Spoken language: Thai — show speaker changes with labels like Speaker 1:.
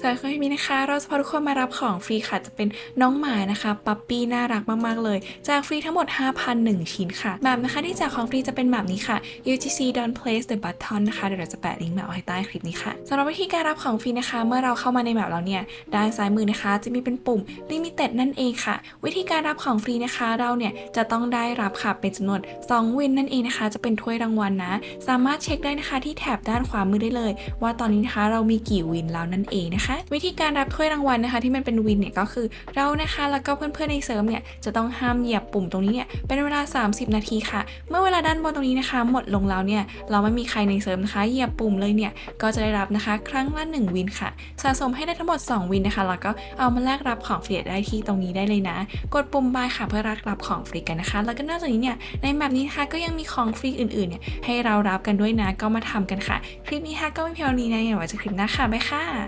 Speaker 1: สำหรับคลิปนี้นะคะ เราจะพาทุกคนมารับของฟรีค่ะ จะเป็นน้องหมานะคะปั๊ปปี้น่ารักมากๆเลย จากฟรีทั้งหมด 5,001 ชิ้นค่ะแบบนะคะที่จากของฟรีจะเป็นแบบนี้ค่ะ UGC don't place the button นะคะ เดี๋ยวเราจะแปะลิงก์แบบไว้ใต้คลิปนี้ค่ะสำหรับวิธีการรับของฟรีนะคะ เมื่อเราเข้ามาในแบบเราเนี่ย ด้านซ้ายมือนะคะ จะมีเป็นปุ่ม limited นั่นเองค่ะ วิธีการรับของฟรีนะคะ เราเนี่ยจะต้องได้รับค่ะ เป็นจำนวน 2 วินนั่นเองนะคะ จะเป็นถ้วยรางวัลนะสามารถเช็คได้นะคะที่แถบด้านขวามือได้เลย ว่าตอนนี้นะคะเรามีกี่วินแล้วนั่นเองนะคะวิธีการรับถ้วยรางวัลนะคะที่มันเป็นวินเนี่ยก็คือเรานะคะแล้วก็เพื่อนๆในเซิร์ฟเนี่ยจะต้องห้ามเหยียบปุ่มตรงนี้เนี่ยเป็นเวลา 30 นาทีค่ะ เมื่อเวลาด้านบนตรงนี้นะคะ หมดลงแล้วเนี่ยเราไม่มีใครในเซิร์ฟนะคะเหยียบปุ่มเลยเนี่ยก็จะได้รับนะคะ ครั้งละ1วินค่ะ สะสมให้ได้ทั้งหมด 2 วินนะคะแล้วก็เอามาแลกรับของฟรีได้ที่ตรงนี้ได้เลยนะ กดปุ่มบายค่ะเพื่อรักรับของฟรีกันนะคะ แล้วก็นอกจากนี้เนี่ยในแบบนี้นะคะก็ยังมีของฟรีอื่นๆเนี่ยให้เรารับกันด้วยนะก็มาทำกันค่ะ คลิปนี้ค่ะก็ไม่เพียงนี้นะอย่าไว้จะคลิปหน้าค่ะบ๊ายค่ะ